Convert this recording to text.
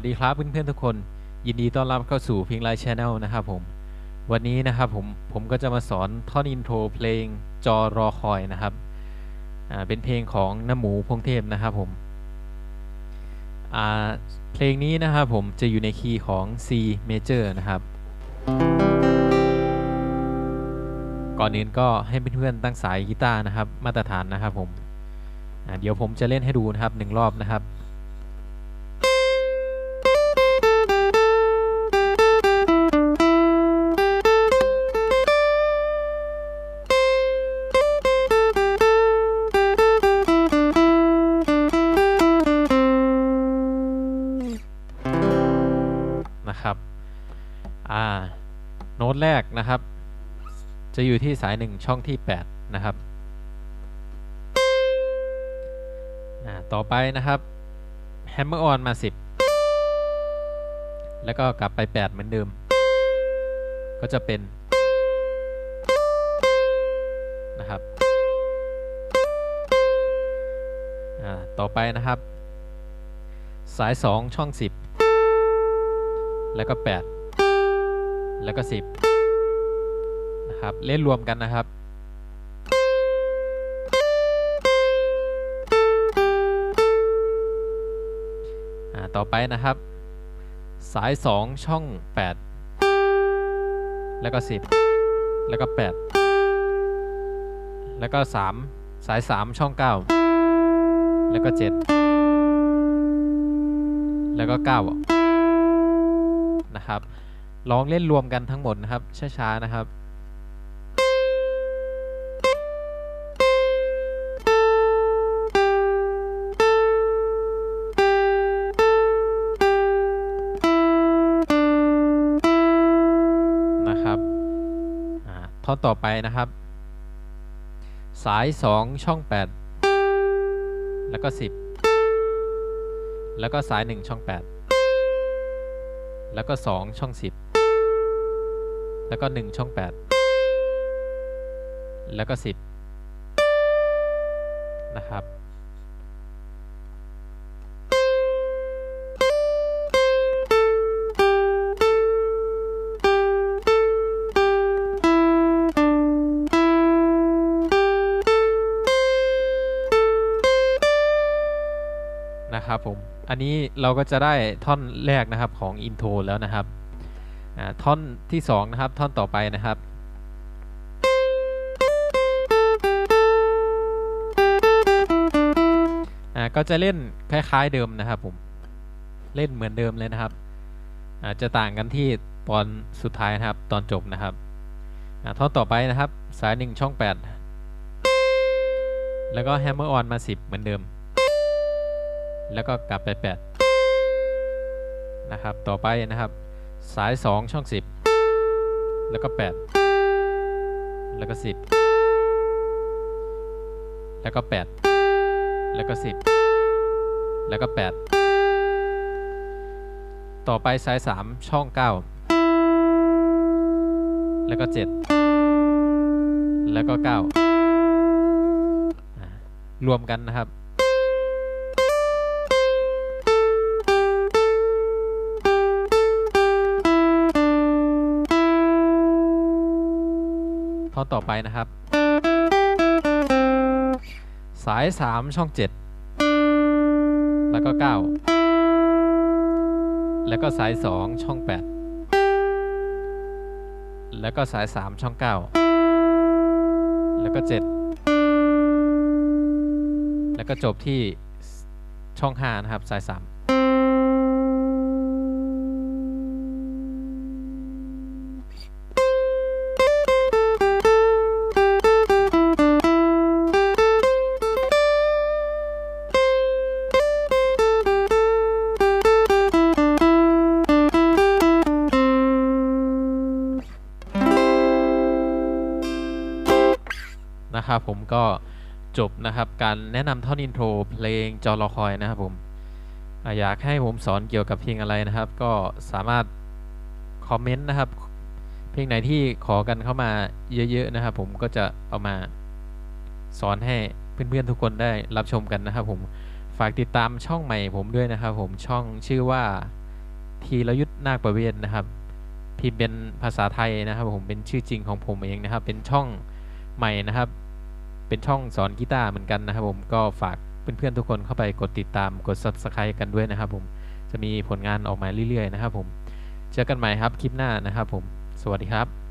วัสดีครับเพื่อนๆทุกคน ยินดีต้อนรับเข้าสู่พิงไลท์ชแนลนะครับผม วันนี้นะครับผมผมก็จะมาสอนท่อนอินโทรเพลงจอรอคอยนะครับอ่าเป็นเพลงของน้ำหมูพงเทพนะครับผมอ่าเพลงนี้นะครับผมจะอยู่ในคีย์ของ C major นะครับ ก่อนอื่นก็ให้เพื่อนๆตั้งสายกีตาร์นะครับ มาตรฐานนะครับผมเดี๋ยวผมจะเล่นให้ดูนะครับหนึ่งรอบนะครับ นะครับอ่าโน้ตแรกนะครับ จะอยู่ที่สายหนึ่งช่องที่ 8 นะครับอ่าต่อไปนะครับ hammer on มา 10 แล้วก็กลับไป 8 เหมือนเดิม ก็จะเป็นนะครับอ่าต่อไปนะครับ สาย 2 ช่อง 10 แล้วก็ 8 แล้วก็ 10 นะครับ เล่นรวมกันนะครับอ่าต่อไปนะครับ สาย 2 ช่อง 8 แล้วก็ 10 แล้วก็ 8 แล้วก็ 3 สาย 3 ช่อง 9 แล้วก็ 7 แล้วก็ 9 นะครับลองเล่นรวมกันทั้งหมดนะครับ ช้าๆนะครับนะครับท่อนต่อไปนะครับ สาย 2 ช่อง 8 แล้วก็ 10 แล้วก็สาย 1 ช่อง 8 แล้วก็ 2 ช่อง 10 แล้วก็ 1 ช่อง 8 แล้วก็ 10 นะครับ นะครับผม อันนี้เราก็จะได้ท่อนแรกนะครับของอินโทรแล้วนะครับอ่าท่อนที่สองนะครับท่อนต่อไปนะครับอ่าก็จะเล่นคล้าย ๆเดิมนะครับผมเล่นเหมือนเดิมเลยนะครับอ่าจะต่างกันที่ตอนสุดท้ายนะครับ ตอนจบนะครับอ่าท่อนต่อไปนะครับ สายหนึ่งช่อง 8 แล้วก็ hammer on มา 10 เหมือนเดิม แล้วก็กลับไป8นะครับ ต่อไปนะครับ สาย 2 ช่อง 10 แล้วก็ 8 แล้วก็ 10 แล้วก็ 8 แล้วก็ 10 แล้วก็ 8 ต่อไปสาย 3 ช่อง 9 แล้วก็ 7 แล้วก็ 9 รวมกันนะครับ ท่อต่อไปนะครับ สาย 3 ช่อง 7 แล้วก็ 9 แล้วก็สาย 2 ช่อง 8 แล้วก็สาย 3 ช่อง 9 แล้วก็ 7 แล้วก็จบที่ช่อง 5 นะครับ สาย 3 นะครับผมก็จบนะครับการแนะนำท่อนอินโทรเพลงจอรอคอยนะครับผมอยากให้ผมสอนเกี่ยวกับเพลงอะไรนะครับ ก็สามารถคอมเมนต์นะครับ เพลงไหนที่ขอกันเข้ามาเยอะๆนะครับ ผมก็จะเอามาสอนให้เพื่อนๆทุกคนได้รับชมกันนะครับ ผมฝากติดตามช่องใหม่ผมด้วยนะครับ ผมช่องชื่อว่าธีรยุทธนาคประเวศนะครับพิมพ์เป็นภาษาไทยนะครับ ผมเป็นชื่อจริงของผมเองนะครับ เป็นช่องใหม่นะครับ เป็นช่องสอนกีตาร์เหมือนกันนะครับผมก็ฝากเพื่อนๆทุกคนเข้าไปกดติดตามกด subscribe กันด้วยนะครับผมจะมีผลงานออกมาเรื่อยๆนะครับผมเจอกันใหม่ครับคลิปหน้านะครับผม สวัสดีครับ